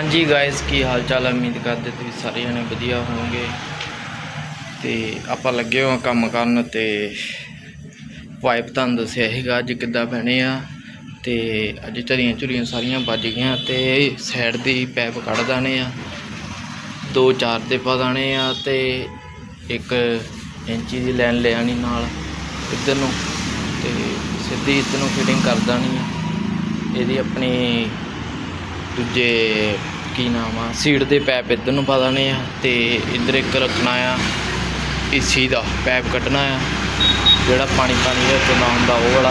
ਹਾਂਜੀ ਗਾਇਸ ਕੀ ਹਾਲ ਚਾਲ ਹੈ ਉਮੀਦ ਕਰਦੇ ਤੁਸੀਂ ਸਾਰੇ ਜਣੇ ਵਧੀਆ ਹੋਵੋਗੇ। ਤੇ ਆਪਾਂ ਲੱਗੇ ਹੋਏ ਹਾਂ ਕੰਮ ਕਰਨ ਤੇ ਪਾਈਪ ਤੁਹਾਨੂੰ ਦੱਸਿਆ ਸੀਗਾ ਅੱਜ ਕਿੱਦਾਂ ਬਣੇ ਆ। ਤੇ ਅੱਜ ਝਰੀਆਂ ਝੁਰੀਆਂ ਸਾਰੀਆਂ ਵੱਜ ਗਈਆਂ ਤੇ ਸਾਈਡ ਦੀ ਪਾਈਪ ਕੱਢ ਦਾਣੇ ਆ। ਦੋ ਚਾਰ ਦੇ ਪਾ ਦਾਣੇ ਆ ਤੇ ਇੱਕ ਇੰਚੀ ਦੀ ਲਾਈਨ ਲੈ ਆਣੀ ਨਾਲ ਇੱਧਰ ਨੂੰ ਤੇ ਸਿੱਧੀ ਇੱਧਰ ਨੂੰ ਫਿਟਿੰਗ ਕਰ ਦੇਣੀ ਆ। ਇਹਦੀ ਆਪਣੀ ਦੂਜੇ ਕੀ ਨਾਮ ਆ? ਸੀਟ ਦੇ ਪੈਪ ਇੱਧਰ ਨੂੰ ਪਾ ਦੇਣੇ ਆ ਤੇ ਇੱਧਰ ਇੱਕ ਰੱਖਣਾ ਆ। ਏਸੀ ਦਾ ਪੈਪ ਕੱਢਣਾ ਆ। ਜਿਹੜਾ ਪਾਣੀ ਪਾਣੀ ਦੇ ਵਿੱਚ ਨਾ ਹੁੰਦਾ ਉਹ ਵਾਲਾ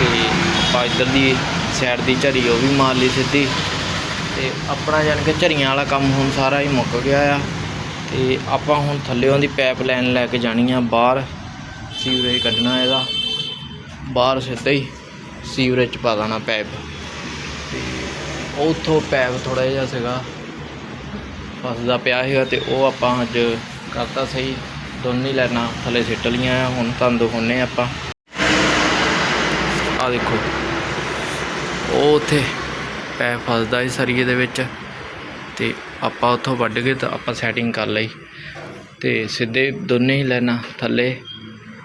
ਤੇ ਆਪਾਂ ਇੱਧਰ ਦੀ ਸਾਈਡ ਦੀ ਝਰੀ ਉਹ ਵੀ ਮਾਰ ਲਈ ਸਿੱਧੀ। ਤੇ ਆਪਣਾ ਜਾਨ ਕਿ ਝਰੀਆਂ ਵਾਲਾ ਕੰਮ ਹੁਣ ਸਾਰਾ ਹੀ ਮੁੱਕ ਗਿਆ ਆ। ਤੇ ਆਪਾਂ ਹੁਣ ਥੱਲੇੋਂ ਦੀ ਪੈਪ ਲਾਈਨ ਲੈ ਕੇ ਜਾਣੀ ਆ ਬਾਹਰ। ਸੀਵਰੇਜ ਕੱਢਣਾ ਇਹਦਾ। ਬਾਹਰ ਸਿੱਧਾ ਹੀ ਸੀਵਰੇਜ 'ਚ ਪਾ ਦੇਣਾ ਪੈਪ। ਉੱਥੋਂ ਪੈਪ ਥੋੜਾ ਜਿਹਾ ਸੀਗਾ। ਫਸਦਾ ਪਿਆ ਸੀਗਾ ਤੇ ਉਹ ਆਪਾਂ ਅੱਜ ਕਰਤਾ ਸਹੀ। ਦੋਨੇ ਲੈਣਾ ਥੱਲੇ ਸਿੱਟ ਲੀਆਂ ਆ, ਹੁਣ ਤੁਹਾਨੂੰ ਦਿਖਾਉਂਦੇ ਆਪਾਂ। ਆ ਦੇਖੋ। ਉਹ ਉੱਥੇ ਪੈਪ ਫਸਦਾ ਸੀ ਸਰੀਏ ਦੇ ਵਿੱਚ ਤੇ ਆਪਾਂ ਉੱਥੋਂ ਵੱਢ ਕੇ ਤਾਂ ਆਪਾਂ ਸੈਟਿੰਗ ਕਰ ਲਈ। ਤੇ ਸਿੱਧੇ ਦੋਨੇ ਹੀ ਲੈਣਾ ਥੱਲੇ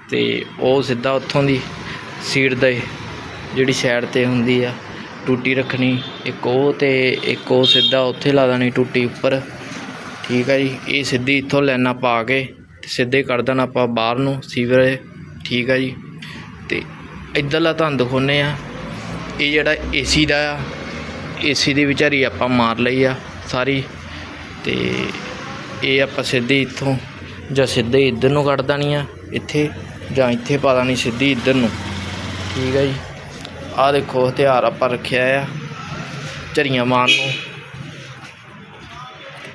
ਤੇ ਉਹ ਸਿੱਧਾ ਉੱਥੋਂ ਦੀ ਸੀਟ ਦੇ ਜਿਹੜੀ ਸਾਈਡ ਤੇ ਹੁੰਦੀ ਆ ਟੂਟੀ ਰੱਖਣੀ, ਇੱਕ ਉਹ ਅਤੇ ਇੱਕ ਉਹ ਸਿੱਧਾ ਉੱਥੇ ਲਾ ਦੇਣੀ ਟੂਟੀ ਉੱਪਰ। ਠੀਕ ਹੈ ਜੀ, ਇਹ ਸਿੱਧੀ ਇੱਥੋਂ ਲਾਈਨਾਂ ਪਾ ਕੇ ਅਤੇ ਸਿੱਧੇ ਕੱਢ ਦੇਣਾ ਆਪਾਂ ਬਾਹਰ ਨੂੰ, ਸੀਵਰੇਜ। ਠੀਕ ਆ ਜੀ ਅਤੇ ਇੱਧਰਲਾ ਤੁਹਾਨੂੰ ਦਿਖਾਉਂਦੇ ਆ ਇਹ ਜਿਹੜਾ ਏਸੀ ਦਾ ਆ, ਏਸੀ ਦੀ ਵਿਚਾਰੀ ਆਪਾਂ ਮਾਰ ਲਈ ਆ ਸਾਰੀ। ਤੇ ਇਹ ਆਪਾਂ ਸਿੱਧੀ ਇੱਥੋਂ ਜਾਂ ਸਿੱਧੇ ਇੱਧਰ ਨੂੰ ਕੱਢ ਦੇਣੀ ਆ, ਇੱਥੇ ਜਾਂ ਇੱਥੇ ਪਾ ਦੇਣੀ ਸਿੱਧੀ ਇੱਧਰ ਨੂੰ। ਠੀਕ ਹੈ ਜੀ। ਆਹ ਦੇਖੋ, ਹਥਿਆਰ ਆਪਾਂ ਰੱਖਿਆ ਆ, ਝਰੀਆਂ ਮਾਰਨ ਨੂੰ।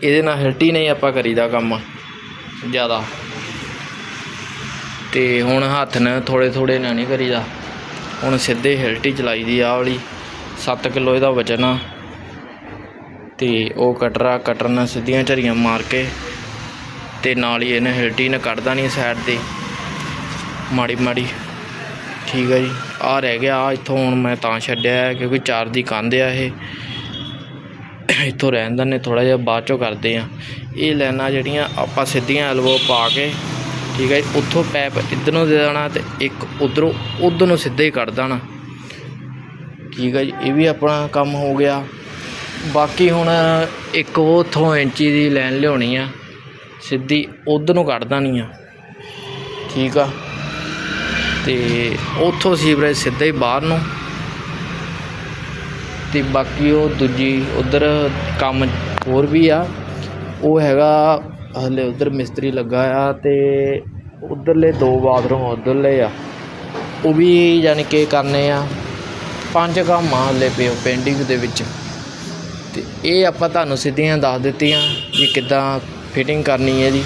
ਇਹਦੇ ਨਾਲ ਹਿਲਟੀ ਨਹੀਂ ਆਪਾਂ ਕਰੀਦਾ ਕੰਮ, ਜ਼ਿਆਦਾ। ਤੇ ਹੁਣ ਹੱਥ ਨਾਲ ਥੋੜੇ ਥੋੜੇ ਨਾਲ ਨਹੀਂ ਕਰੀਦਾ। ਹੁਣ ਸਿੱਧੇ ਹਿਲਟੀ ਚਲਾਈ ਦੀ ਆਹ ਵਾਲੀ 7 ਕਿਲੋ ਇਹਦਾ ਵਜਨ ਆ। ਤੇ ਉਹ ਕਟਰਾ, ਕਟਰ ਨਾਲ ਸਿੱਧੀਆਂ ਝਰੀਆਂ ਮਾਰ ਕੇ, ਤੇ ਨਾਲ ਹੀ ਇਹਨੇ ਹਿਲਟੀ ਨੇ ਕੱਢਦਾ ਨਹੀਂ ਸਾਈਡ ਤੇ। ਮਾੜੀ ਮਾੜੀ ਠੀਕ ਹੈ ਜੀ। ਆ ਰਹਿ ਗਿਆ ਆ ਇੱਥੋਂ ਹੁਣ ਮੈਂ ਤਾਂ ਛੱਡਿਆ ਕਿਉਂਕਿ ਚਾਰ ਦੀ ਕੰਧ ਆ ਇਹ। ਇੱਥੋਂ ਰਹਿਣ ਦਿੰਦੇ ਥੋੜਾ ਜਿਹਾ ਬਾਅਦ ਚੋਂ ਕਰਦੇ ਆ ਇਹ ਲਾਈਨਾਂ ਜਿਹੜੀਆਂ ਆਪਾਂ ਸਿੱਧੀਆਂ ਐਲਬੋ ਪਾ ਕੇ ਠੀਕ ਹੈ ਜੀ, ਉੱਥੋਂ ਪੈਪ ਇੱਧਰ ਦੇ ਦੇਣਾ ਤੇ ਇੱਕ ਉਧਰੋਂ ਉਧਰ ਨੂੰ ਸਿੱਧੇ ਹੀ ਕੱਢ ਦੇਣਾ। ਠੀਕ ਹੈ ਜੀ ਇਹ ਵੀ ਆਪਣਾ ਕੰਮ ਹੋ ਗਿਆ। ਬਾਕੀ ਹੁਣ ਇੱਕ ਉਹ ਉੱਥੋਂ ਇੰਚੀ ਦੀ ਲਾਈਨ ਲਿਆਉਣੀ ਆ ਸਿੱਧੀ ਉਧਰ ਨੂੰ ਕੱਢ ਦੇਣੀ ਆ। ਠੀਕ ਆ। ਤੇ ਉੱਥੋਂ ਸੀਵਰੇਜ ਸਿੱਧਾ ਹੀ ਬਾਹਰ ਨੂੰ। ਤੇ ਬਾਕੀ ਉਹ ਦੂਜੀ ਉਧਰ ਕੰਮ ਹੋਰ ਵੀ ਆ। ਉਹ ਹੈਗਾ ਹਲੇ ਉਧਰ ਮਿਸਤਰੀ ਲੱਗਾ ਆ ਤੇ ਉਧਰਲੇ ਦੋ ਬਾਥਰੂਮ ਉਧਰਲੇ ਆ। ਉਹ ਵੀ ਯਾਨੀ ਕਿ ਕਰਨੇ ਆ। ਪੰਜ ਕੰਮ ਆ ਹਲੇ ਪਏ ਪੈਂਡਿੰਗ ਦੇ ਵਿੱਚ। ਤੇ ਇਹ ਆਪਾਂ ਤੁਹਾਨੂੰ ਸਿੱਧੀਆਂ ਦੱਸ ਦਿੱਤੀਆਂ ਵੀ ਕਿੱਦਾਂ ਫਿਟਿੰਗ ਕਰਨੀ ਹੈ ਜੀ।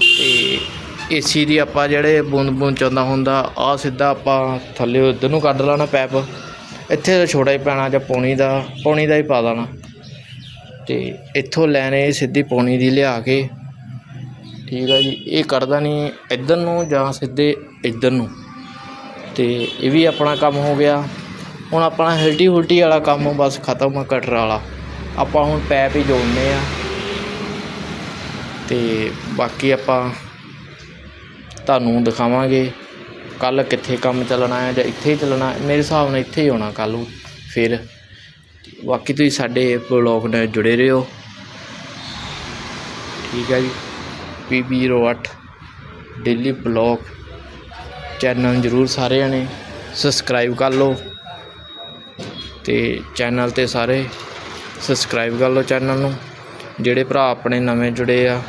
ਤੇ ਏਸੀ ਦੀ ਆਪਾਂ ਜਿਹੜੇ ਬੂੰਦ ਬੂੰਦ ਚਾਹੁੰਦਾ ਹੁੰਦਾ ਆ ਸਿੱਧਾ ਆਪਾਂ ਥੱਲੇ ਉਧਰ ਨੂੰ ਕੱਢ ਲੈਣਾ ਪੈਪ। ਇੱਥੇ ਤਾਂ ਛੋੜਾ ਹੀ ਪੈਣਾ, ਜਾਂ ਪੌਣੀ ਦਾ ਪੌਣੀ ਦਾ ਹੀ ਪਾ ਦੇਣਾ। ਤੇ ਇੱਥੋਂ ਲੈਣੇ ਸਿੱਧੀ ਪੌਣੀ ਦੀ ਲਿਆ ਕੇ। ਠੀਕ ਆ ਜੀ, ਇਹ ਕਰਦਾ ਨਹੀਂ ਇੱਧਰ ਨੂੰ ਜਾਂ ਸਿੱਧੇ ਇੱਧਰ ਨੂੰ। ਤੇ ਇਹ ਵੀ ਆਪਣਾ ਕੰਮ ਹੋ ਗਿਆ। ਹੁਣ ਆਪਣਾ ਹਿਲਟੀ ਹੁਲਟੀ ਵਾਲਾ ਕੰਮ ਬਸ ਖਤਮ ਆ ਕਟਰ ਵਾਲਾ। ਆਪਾਂ ਹੁਣ ਪੈਪ ਹੀ ਜੋੜਨੇ ਆ। ਤੇ ਬਾਕੀ ਆਪਾਂ ਤੁਹਾਨੂੰ ਦਿਖਾਵਾਂਗੇ ਕੱਲ੍ਹ ਕਿੱਥੇ ਕੰਮ ਚੱਲਣਾ ਹੈ ਜਾਂ ਇੱਥੇ ਹੀ ਚੱਲਣਾ ਮੇਰੇ ਹਿਸਾਬ ਨਾਲ ਇੱਥੇ ਹੀ ਹੋਣਾ ਕੱਲ੍ਹ ਨੂੰ, ਫਿਰ। ਬਾਕੀ ਤੁਸੀਂ ਸਾਡੇ ਬਲੌਗ ਨਾਲ ਜੁੜੇ ਰਹੋ। ਠੀਕ ਹੈ ਜੀ। PB08 ਡੇਲੀ ਬਲੌਗ ਚੈਨਲ ਜਰੂਰ ਸਾਰੇ ਜਣੇ ਸਬਸਕ੍ਰਾਈਬ ਕਰ ਲਓ। ਤੇ ਚੈਨਲ ਤੇ ਸਾਰੇ ਸਬਸਕ੍ਰਾਈਬ ਕਰ ਲਓ ਚੈਨਲ ਨੂੰ। ਜਿਹੜੇ ਭਰਾ ਆਪਣੇ ਨਵੇਂ ਜੁੜੇ ਆ,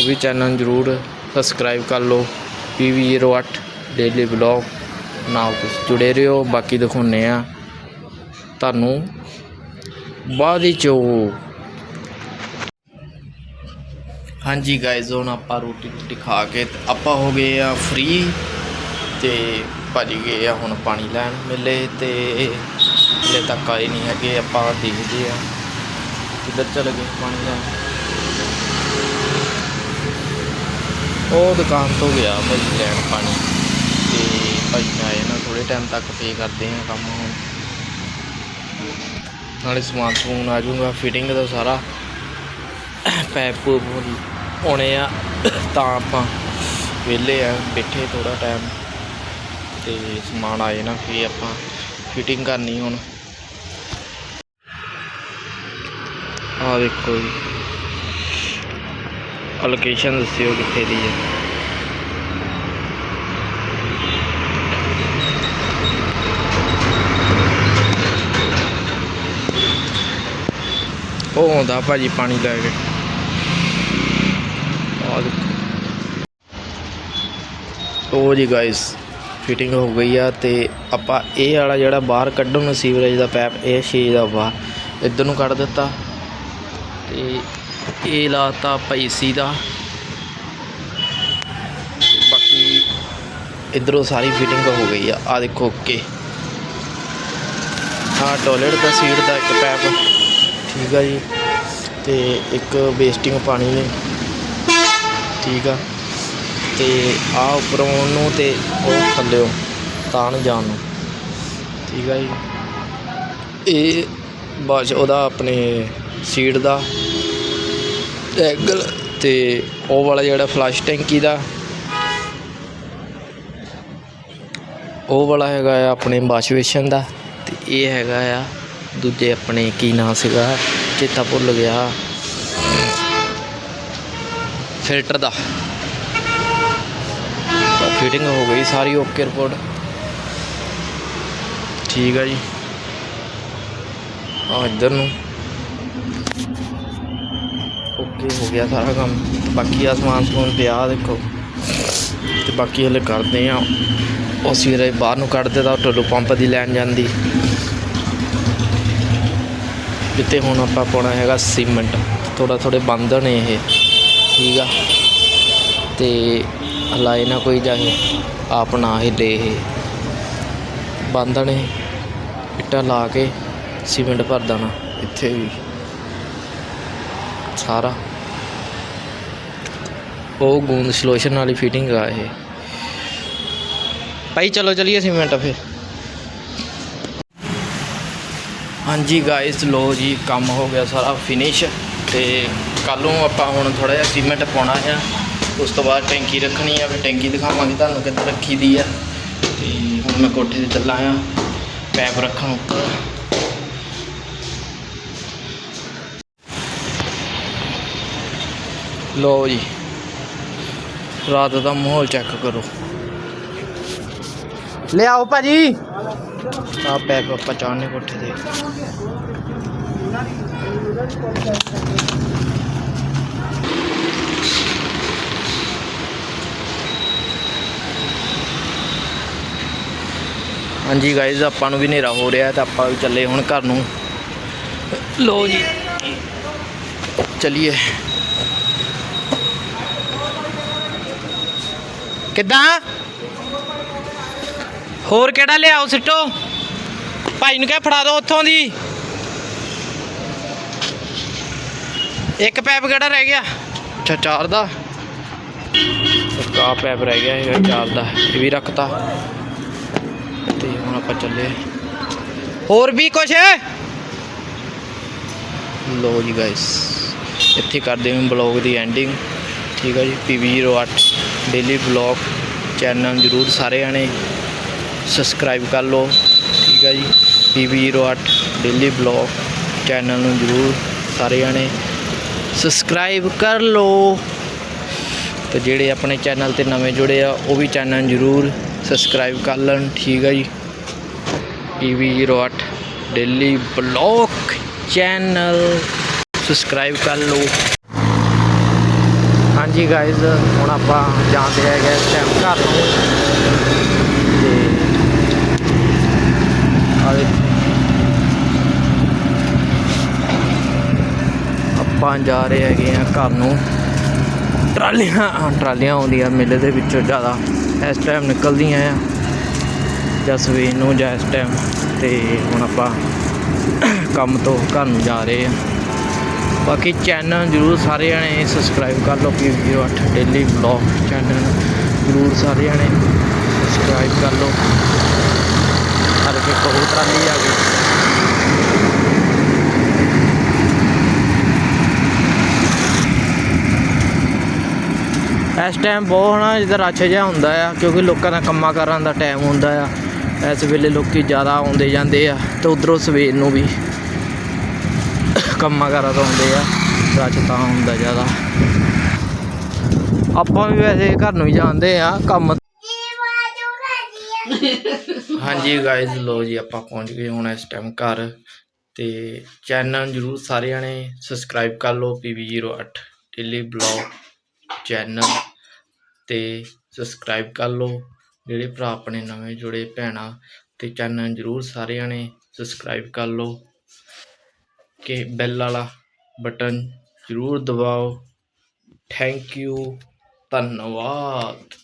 ਉਹ ਵੀ ਚੈਨਲ ਨੂੰ ਜਰੂਰ ਸਬਸਕ੍ਰਾਈਬ ਕਰ ਲਓ। PB08 ਡੇਲੀ ਬਲੌਗ ਨਾਲ ਤੁਸੀਂ ਜੁੜੇ ਰਹੋ, ਬਾਕੀ ਦਿਖਾਉਂਦੇ ਆ ਤੁਹਾਨੂੰ ਬਾਅਦ ਵਿੱਚ ਉਹ ਹਾਂਜੀ ਗਾਇਜ਼ ਹੁਣ ਆਪਾਂ ਰੋਟੀ ਰੋਟੀ ਖਾ ਕੇ ਆਪਾਂ ਹੋ ਗਏ ਆ ਫ੍ਰੀ ਤੇ ਭੱਜ ਗਏ ਆ ਹੁਣ ਪਾਣੀ ਲੈਣ ਮਿਲੇ ਤੇ ਹਲੇ ਤੱਕ ਆਏ ਨਹੀਂ ਹੈਗੇ, ਆਪਾਂ ਦੇਖਦੇ ਆ ਕਿੱਧਰ ਚਲੇ ਗਏ ਪਾਣੀ ਲੈਣ। ਉਹ ਦੁਕਾਨ ਤੋਂ ਗਿਆ ਭਾਈ ਲੈਣ ਪਾਣੀ। ਤੇ ਭਾਈ ਆਏ ਨਾ ਥੋੜੇ ਟਾਈਮ ਤੱਕ ਪੇ ਕਰਦੇ ਆ ਕੰਮ ਹੁਣ। ਨਾਲੇ ਸਮਾਨ ਸਮੂਨ ਆ ਜਾਊਗਾ ਫਿਟਿੰਗ ਦਾ ਸਾਰਾ। ਪੈਪ ਪੂਪ ਹੋਣੇ ਆ, ਤਾਂ ਆਪਾਂ ਵਿਹਲੇ ਆ, ਬੈਠੇ ਥੋੜਾ ਟਾਈਮ ਤੇ ਸਮਾਨ ਆਏ ਨਾ ਫੇ ਆਪਾਂ ਫਿਟਿੰਗ ਕਰਨੀ ਹੁਣ। ਆ ਦੇਖੋ ਜੀ। ਲੋਕੇਸ਼ਨ ਦੱਸਿਓ ਕਿੱਥੇ ਦੀ ਹੈ। ਉਹ ਆਉਂਦਾ ਭਾਜੀ ਪਾਣੀ ਲੈ ਕੇ। ਆ ਦੇਖੋ। ਉਹ ਜੀ ਗਾਇਸ ਫਿਟਿੰਗ ਹੋ ਗਈ ਆ ਤੇ ਆਪਾਂ ਇਹ ਵਾਲਾ ਜਿਹੜਾ ਬਾਹਰ ਕੱਢਣ ਨੂੰ ਸੀਵਰੇਜ ਦਾ ਪੈਪ, ਇਹ ਸ਼ੀਜ ਦਾ ਬਾਹਰ ਇੱਧਰ ਨੂੰ ਕੱਢ ਦਿੱਤਾ। ਤੇ ਇਹ ਲਾਤਾ ਭਾਈ ਸੀ ਦਾ। ਬਾਕੀ ਇਧਰੋਂ ਸਾਰੀ ਫਿਟਿੰਗ ਹੋ ਗਈ ਆ। ਆ ਦੇਖੋ ਓਕੇ ਆ ਟੋਇਲਟ ਦਾ ਸੀਟ ਦਾ ਇੱਕ ਪੈਪ। ਠੀਕ ਆ ਜੀ। ਤੇ ਇੱਕ ਵੇਸਟਿੰਗ ਪਾਣੀ ਨੇ। ਠੀਕ ਆ। ਤੇ ਆ ਉੱਪਰੋਂ ਨੂੰ ਤੇ ਉਹ ਥੱਲਿਓ ਤਾਂ ਨੂੰ ਜਾਣ ਨੂੰ। ਠੀਕ ਆ ਜੀ। ਇਹ ਬਸ ਉਹਦਾ ਆਪਣੇ ਸੀਟ ਦਾ ਐਗਲ ਤੇ ਉਹ ਵਾਲਾ ਜਿਹੜਾ ਫਲਸ਼ ਟੈਂਕੀ ਦਾ, ਉਹ ਵਾਲਾ ਹੈਗਾ ਆ ਆਪਣੇ ਵਾਸ਼ ਬੇਸ਼ਨ ਦਾ ਤੇ ਇਹ ਹੈਗਾ ਆ ਦੂਜੇ ਆਪਣੇ ਕੀ ਨਾਂ ਸੀਗਾ, ਚੇਤਾ ਭੁੱਲ ਗਿਆ। ਫਿਲਟਰ ਦਾ। ਫਿਟਿੰਗ ਹੋ ਗਈ ਸਾਰੀ ਓਕੇ ਰਿਪੋਰਟ ਠੀਕ ਆ ਜੀ। ਆ ਇੱਧਰ ਨੂੰ। ਓਕੇ, ਹੋ ਗਿਆ ਸਾਰਾ ਕੰਮ। ਬਾਕੀ ਆ ਸਮਾਨ ਸਮੂਨ ਪਿਆ ਦੇਖੋ। ਤੇ ਬਾਕੀ ਹਲੇ ਕਰਦੇ ਆ। ਉਹ ਸਵੇਰੇ ਬਾਹਰ ਨੂੰ ਕੱਢਦੇ ਤਾਂ ਟੋਲੂ ਪੰਪ ਦੀ ਲੈਣ ਜਾਂਦੀ। ਜਿੱਤੇ ਹੁਣ ਆਪਾਂ ਪਾਉਣਾ ਹੈਗਾ ਸੀਮੈਂਟ। ਥੋੜਾ ਥੋੜੇ ਬੰਦ ਨੇ ਇਹ। ਠੀਕ ਆ। ਤੇ ਹਲਾਏ ਨਾ ਕੋਈ ਜਾਏ ਆਪ ਨਾ ਹਿੱਲੇ ਇਹ। ਬੰਦ ਨੇ। ਇੱਟਾਂ ਲਾ ਕੇ ਸੀਮੈਂਟ ਭਰ ਦੇਣਾ। ਇੱਥੇ ਵੀ। ਸਾਰਾ। ਉਹ ਗੂੰਦ ਸਲੋਸ਼ਨ ਵਾਲੀ ਫਿਟਿੰਗ ਆ ਇਹ। ਭਾਈ, ਚਲੋ ਚਲੀਏ ਸੀਮੈਂਟ ਫਿਰ। ਹਾਂਜੀ ਗਾਇਸ ਲੋ ਜੀ, ਕੰਮ ਹੋ ਗਿਆ ਸਾਰਾ ਫਿਨਿਸ਼ ਤੇ ਕੱਲ ਨੂੰ ਆਪਾਂ ਹੁਣ ਥੋੜਾ ਜਿਹਾ ਸੀਮੈਂਟ ਪਾਉਣਾ ਆ। ਉਸ ਤੋਂ ਬਾਅਦ ਟੈਂਕੀ ਰੱਖਣੀ ਆ, ਫਿਰ ਟੈਂਕੀ ਦਿਖਾਵਾਂਗੇ ਤੁਹਾਨੂੰ ਕਿੱਥੇ ਰੱਖੀ ਦੀ ਆ। ਤੇ ਹੁਣ ਮੈਂ ਕੋਠੇ ਤੇ ਚੱਲਾਂ ਆ। ਪੈਪ ਰੱਖਣ ਉੱਪਰ। ਲੋ ਜੀ। ਰਾਤ ਦਾ ਮਾਹੌਲ ਚੈੱਕ ਕਰੋ। ਲਿਆਓ ਭਾਜੀ। ਆ ਪੈਪ ਆਪਾਂ ਚਾਹਨੇ ਕੋਠੇ ਤੇ। ਹਾਂਜੀ ਗਾਇਜ਼ ਆਪਾਂ ਨੂੰ ਵੀ ਹਨੇਰਾ ਹੋ ਰਿਹਾ ਤੇ ਆਪਾਂ ਵੀ ਚੱਲੇ ਹੁਣ ਘਰ ਨੂੰ। ਲੋ ਜੀ। ਚਲਿਏ। ਕਿੱਦਾਂ? ਹੋਰ ਕਿਹੜਾ ਲਿਆਓ ਸਿੱਟੋ? ਭਾਈ ਨੂੰ ਕਹਿ ਫੜਾ ਦਿਓ ਉੱਥੋਂ ਦੀ। ਇੱਕ ਪੈਪ ਕਿਹੜਾ ਰਹਿ ਗਿਆ? ਅੱਛਾ, ਚਾਰ ਦਾ। ਇੱਕ ਪੈਪ ਰਹਿ ਗਿਆ ਇਹ, ਚਾਰ ਦਾ। ਇਹ ਵੀ ਰੱਖਤਾ। ਤੇ ਹੁਣ ਆਪਾਂ ਚੱਲੇ। ਹੋਰ ਵੀ ਕੁਛ? ਲੋ ਜੀ ਗਾਇਸ ਇੱਥੇ ਕਰਦੇ ਹਾਂ ਬਲੌਗ ਦੀ ਐਂਡਿੰਗ ਠੀਕ ਹੈ ਜੀ PV08 ਡੇਲੀ ਬਲੌਗ ਚੈਨਲ ਜਰੂਰ ਸਾਰੇ ਆਣੇ ਸਬਸਕ੍ਰਾਈਬ ਕਰ ਲਓ। ਠੀਕ ਹੈ ਜੀ। PV08 ਡੇਲੀ ਬਲੌਗ ਚੈਨਲ ਨੂੰ ਜਰੂਰ ਸਾਰੇ ਆਣੇ ਸਬਸਕ੍ਰਾਈਬ ਕਰ ਲਓ। ਤੇ ਜਿਹੜੇ ਆਪਣੇ ਚੈਨਲ ਤੇ ਨਵੇਂ ਜੁੜੇ ਆ, ਉਹ ਵੀ ਚੈਨਲ ਜਰੂਰ ਸਬਸਕ੍ਰਾਈਬ ਕਰ ਲੈਣ। ਠੀਕ ਹੈ ਜੀ। PV08 daily vlog channel subscribe ਕਰ ਲਓ। ਹਾਂਜੀ ਗਾਇਜ਼ ਹੁਣ ਆਪਾਂ ਜਾਂਦੇ ਹੈਗੇ ਇਸ ਟਾਈਮ ਘਰ ਨੂੰ। ਤੇ ਆਪਾਂ ਜਾ ਰਹੇ ਹੈਗੇ ਆ ਘਰ ਨੂੰ। ਟਰਾਲੀਆਂ ਟਰਾਲੀਆਂ ਆਉਂਦੀਆਂ ਮੇਲੇ ਦੇ ਵਿੱਚੋਂ ਜ਼ਿਆਦਾ। ਇਸ ਟਾਈਮ ਨਿਕਲਦੀਆਂ ਆ। ਜਾਂ ਸਵੇਰ ਨੂੰ ਜਾਂ ਇਸ ਟਾਈਮ ਤੇ ਹੁਣ ਆਪਾਂ ਕੰਮ ਤੋਂ ਘਰ ਨੂੰ ਜਾ ਰਹੇ ਆ ਬਾਕੀ ਚੈਨਲ ਜਰੂਰ ਸਾਰੇ ਜਣੇ ਸਬਸਕ੍ਰਾਈਬ ਕਰ ਲਓ PV08 ਡੇਲੀ ਵਲੌਗ ਚੈਨਲ ਜਰੂਰ ਸਾਰੇ ਜਣੇ ਸਬਸਕ੍ਰਾਈਬ ਕਰ ਲਓ। ਹਰ ਕੇ ਕਬੂਤਰਾਂ ਲਈ ਆ ਗਏ। ਇਸ ਟਾਈਮ ਬਹੁਤ ਹਨਾ ਜਿੱਦਾਂ ਰੱਛ ਜਿਹਾ ਹੁੰਦਾ ਆ, ਕਿਉਂਕਿ ਲੋਕਾਂ ਦਾ ਕੰਮਾਂ ਕਾਰਾਂ ਦਾ ਟਾਈਮ ਹੁੰਦਾ ਆ। ਇਸ ਵੇਲੇ ਲੋਕੀ ਜ਼ਿਆਦਾ ਆਉਂਦੇ ਜਾਂਦੇ ਆ ਤੇ ਉਧਰੋਂ ਸਵੇਰ ਨੂੰ ਵੀ। ਕੰਮਾਂ ਕਾਰਾਂ ਤੋਂ ਆਉਂਦੇ ਆ। ਰਸ਼ ਤਾਂ ਹੁੰਦਾ ਜ਼ਿਆਦਾ। ਆਪਾਂ ਵੀ ਵੈਸੇ ਘਰ ਨੂੰ ਹੀ ਜਾਂਦੇ ਆ, ਕੰਮ ਹਾਂਜੀ ਗਾਇਜ਼ ਲੋ ਜੀ ਆਪਾਂ ਪਹੁੰਚ ਗਏ ਹੁਣ ਇਸ ਟਾਈਮ ਘਰ। ਤੇ ਚੈਨਲ ਜਰੂਰ ਸਾਰਿਆਂ ਨੇ ਸਬਸਕ੍ਰਾਈਬ ਕਰ ਲਓ, PB08 ਡੇਲੀ ਬਲੌਗ ਚੈਨਲ ਤੇ ਸਬਸਕ੍ਰਾਈਬ ਕਰ ਲਓ, ਜਿਹੜੇ ਭਰਾ ਆਪਣੇ ਨਵੇਂ ਜੁੜੇ ਭੈਣਾਂ, ਤੇ ਚੈਨਲ ਜਰੂਰ ਸਾਰਿਆਂ ਨੇ ਸਬਸਕ੍ਰਾਈਬ ਕਰ ਲਓ। ਕਿ ਬੈਲ ਵਾਲਾ ਬਟਨ ਜਰੂਰ ਦਬਾਓ। ਥੈਂਕ ਯੂ ਧੰਨਵਾਦ।